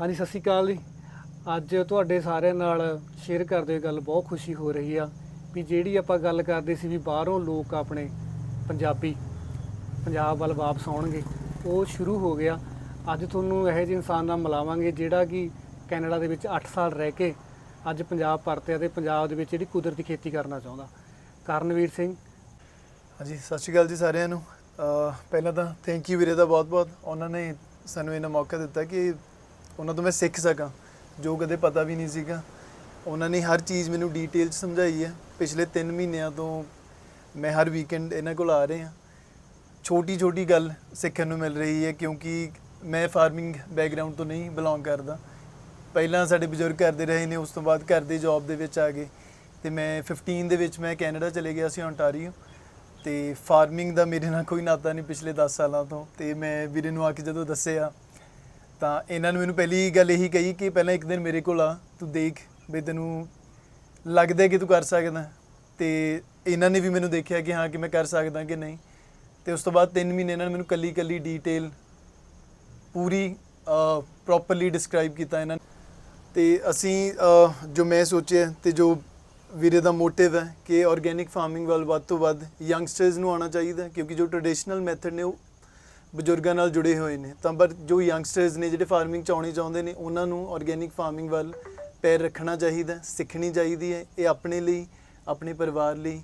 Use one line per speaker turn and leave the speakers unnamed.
ਹਾਂਜੀ, ਸਤਿ ਸ਼੍ਰੀ ਅਕਾਲ ਜੀ। ਅੱਜ ਤੁਹਾਡੇ ਸਾਰਿਆਂ ਨਾਲ ਸ਼ੇਅਰ ਕਰਦੇ ਹੋਏ ਗੱਲ ਬਹੁਤ ਖੁਸ਼ੀ ਹੋ ਰਹੀ ਆ ਵੀ ਜਿਹੜੀ ਆਪਾਂ ਗੱਲ ਕਰਦੇ ਸੀ ਵੀ ਬਾਹਰੋਂ ਲੋਕ ਆਪਣੇ ਪੰਜਾਬੀ, ਪੰਜਾਬ ਵੱਲ ਵਾਪਸ ਆਉਣਗੇ, ਉਹ ਸ਼ੁਰੂ ਹੋ ਗਿਆ। ਅੱਜ ਤੁਹਾਨੂੰ ਇਹੋ ਜਿਹੇ ਇਨਸਾਨ ਨਾਲ ਮਿਲਾਵਾਂਗੇ ਜਿਹੜਾ ਕਿ ਕੈਨੇਡਾ ਦੇ ਵਿੱਚ 8 ਸਾਲ ਰਹਿ ਕੇ ਅੱਜ ਪੰਜਾਬ ਪਰਤਿਆ ਤੇ ਪੰਜਾਬ ਦੇ ਵਿੱਚ ਜਿਹੜੀ ਕੁਦਰਤੀ ਖੇਤੀ ਕਰਨਾ ਚਾਹੁੰਦਾ। ਕਰਨਵੀਰ ਸਿੰਘ।
ਹਾਂਜੀ, ਸਤਿ ਸ਼੍ਰੀ ਅਕਾਲ ਜੀ ਸਾਰਿਆਂ ਨੂੰ। ਪਹਿਲਾਂ ਤਾਂ ਥੈਂਕ ਯੂ ਵੀਰੇ ਦਾ ਬਹੁਤ-ਬਹੁਤ। ਉਹਨਾਂ ਨੇ ਸਾਨੂੰ ਇਹਨਾਂ ਮੌਕਾ ਦਿੱਤਾ ਕਿ ਉਹਨਾਂ ਤੋਂ ਮੈਂ ਸਿੱਖ ਸਕਾਂ, ਜੋ ਕਦੇ ਪਤਾ ਵੀ ਨਹੀਂ ਸੀਗਾ। ਉਹਨਾਂ ਨੇ ਹਰ ਚੀਜ਼ ਮੈਨੂੰ ਡੀਟੇਲ ਚ ਸਮਝਾਈ ਹੈ। ਪਿਛਲੇ 3 ਮਹੀਨਿਆਂ ਤੋਂ ਮੈਂ ਹਰ ਵੀਕਐਂਡ ਇਹਨਾਂ ਕੋਲ ਆ ਰਿਹਾ। ਛੋਟੀ ਛੋਟੀ ਗੱਲ ਸਿੱਖਣ ਨੂੰ ਮਿਲ ਰਹੀ ਹੈ, ਕਿਉਂਕਿ ਮੈਂ ਫਾਰਮਿੰਗ ਬੈਕਗ੍ਰਾਉਂਡ ਤੋਂ ਨਹੀਂ ਬਿਲੋਂਗ ਕਰਦਾ। ਪਹਿਲਾਂ ਸਾਡੇ ਬਜ਼ੁਰਗ ਕਰਦੇ ਰਹੇ ਨੇ, ਉਸ ਤੋਂ ਬਾਅਦ ਘਰ ਦੇ ਜੌਬ ਦੇ ਵਿੱਚ ਆ ਗਏ। ਤੇ ਮੈਂ 15 ਦੇ ਵਿੱਚ ਮੈਂ ਕੈਨੇਡਾ ਚਲੇ ਗਿਆ ਸੀ ਓਨਟਾਰੀਓ ਤੇ ਫਾਰਮਿੰਗ ਦਾ ਮੇਰੇ ਨਾਲ ਕੋਈ ਨਾਤਾ ਨਹੀਂ ਪਿਛਲੇ 10 ਸਾਲਾਂ ਤੋਂ। ਤੇ ਮੈਂ ਵੀਰੇ ਨੂੰ ਆ ਕੇ ਜਦੋਂ ਦੱਸਿਆ ਤਾਂ ਇਹਨਾਂ ਨੇ ਮੈਨੂੰ ਪਹਿਲੀ ਗੱਲ ਇਹੀ ਕਹੀ ਕਿ ਪਹਿਲਾਂ ਇੱਕ ਦਿਨ ਮੇਰੇ ਕੋਲ ਆ, ਤੂੰ ਦੇਖ ਵੀ ਤੈਨੂੰ ਲੱਗਦਾ ਕਿ ਤੂੰ ਕਰ ਸਕਦਾ। ਤੇ ਇਹਨਾਂ ਨੇ ਵੀ ਮੈਨੂੰ ਦੇਖਿਆ ਕਿ ਹਾਂ, ਕਿ ਮੈਂ ਕਰ ਸਕਦਾ ਕਿ ਨਹੀਂ। ਤੇ ਉਸ ਤੋਂ ਬਾਅਦ 3 ਮਹੀਨੇ ਇਹਨਾਂ ਨੇ ਮੈਨੂੰ ਕੱਲੀ ਕੱਲੀ ਡੀਟੇਲ ਪੂਰੀ ਪ੍ਰੋਪਰਲੀ ਡਿਸਕ੍ਰਾਈਬ ਕੀਤਾ ਇਹਨਾਂ ਨੇ। ਤੇ ਅਸੀਂ ਜੋ ਮੈਂ ਸੋਚਿਆ ਤੇ ਜੋ ਵੀਰੇ ਦਾ ਮੋਟਿਵ ਹੈ ਕਿ ਆਰਗੇਨਿਕ ਫਾਰਮਿੰਗ ਵੱਲ ਵੱਧ ਤੋਂ ਵੱਧ ਯੰਗਸਟਰਸ ਨੂੰ ਆਉਣਾ ਚਾਹੀਦਾ ਕਿਉਂਕਿ ਜੋ ਟ੍ਰੈਡੀਸ਼ਨਲ ਮੈਥਡ ਨੇ ਉਹ ਬਜ਼ੁਰਗਾਂ ਨਾਲ ਜੁੜੇ ਹੋਏ ਨੇ। ਤਾਂ ਪਰ ਜੋ ਯੰਗਸਟਰਸ ਨੇ ਜਿਹੜੇ ਫਾਰਮਿੰਗ ਚ ਆਉਣੇ ਚਾਹੁੰਦੇ ਨੇ, ਉਹਨਾਂ ਨੂੰ ਆਰਗੇਨਿਕ ਫਾਰਮਿੰਗ ਵੱਲ ਪੈਰ ਰੱਖਣਾ ਚਾਹੀਦਾ, ਸਿੱਖਣੀ ਚਾਹੀਦੀ ਹੈ। ਇਹ ਆਪਣੇ ਲਈ, ਆਪਣੇ ਪਰਿਵਾਰ ਲਈ